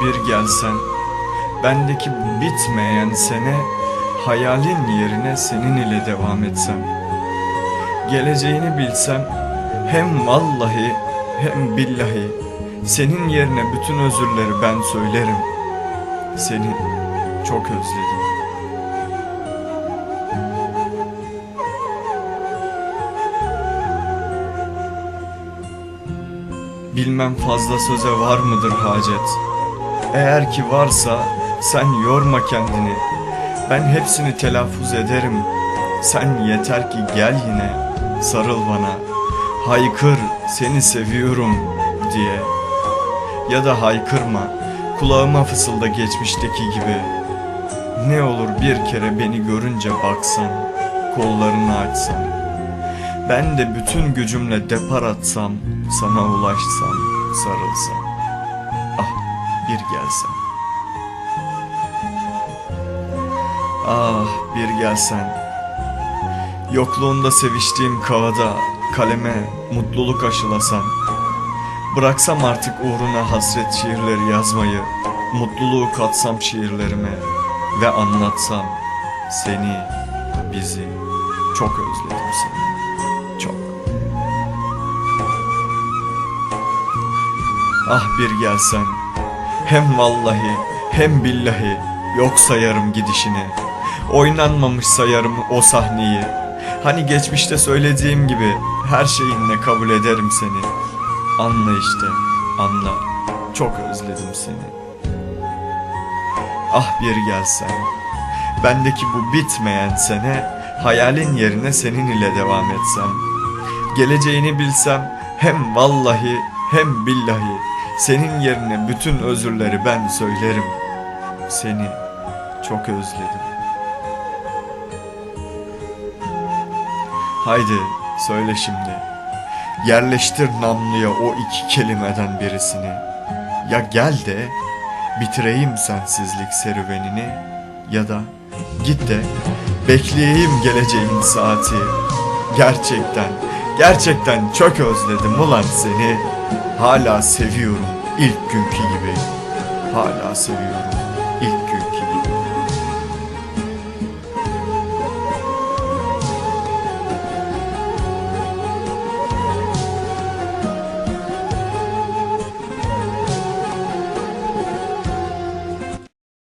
Bir gelsen Bendeki bitmeyen sene Hayalin yerine senin ile devam etsem. Geleceğini bilsem Hem vallahi hem billahi Senin yerine bütün özürleri ben söylerim. Seni çok özledim. Bilmem fazla söze var mıdır hacet Eğer ki varsa sen yorma kendini. Ben hepsini telaffuz ederim. Sen yeter ki gel yine Sarıl bana. Haykır seni seviyorum diye. Ya da haykırma Kulağıma fısılda geçmişteki gibi. Ne olur bir kere beni görünce baksan Kollarını açsan. Ben de bütün gücümle depar atsam, sana ulaşsam, sarılsam. Bir gelsen. Ah bir gelsen. Yokluğunda seviştiğim kavada kaleme mutluluk aşılasam. Bıraksam artık uğruna hasret şiirleri yazmayı, mutluluğu katsam şiirlerime ve anlatsam seni, bizi. Çok özledim seni. Çok. Ah bir gelsen Hem vallahi hem billahi Yok sayarım gidişini. Oynanmamış sayarım o sahneyi. Hani geçmişte söylediğim gibi Her şeyinle kabul ederim seni. Anla işte anla. Çok özledim seni. Ah bir gelsen. Bendeki bu bitmeyen sene Hayalin yerine senin ile devam etsem. Geleceğini bilsem hem vallahi hem billahi Senin yerine bütün özürleri ben söylerim. Seni çok özledim. Haydi söyle şimdi. Yerleştir namluya o iki kelimeden birisini. Ya gel de bitireyim sensizlik serüvenini Ya da git de bekleyeyim geleceğin saati. Gerçekten, gerçekten çok özledim ulan seni Hala seviyorum ilk günkü gibi. Hala seviyorum ilk günkü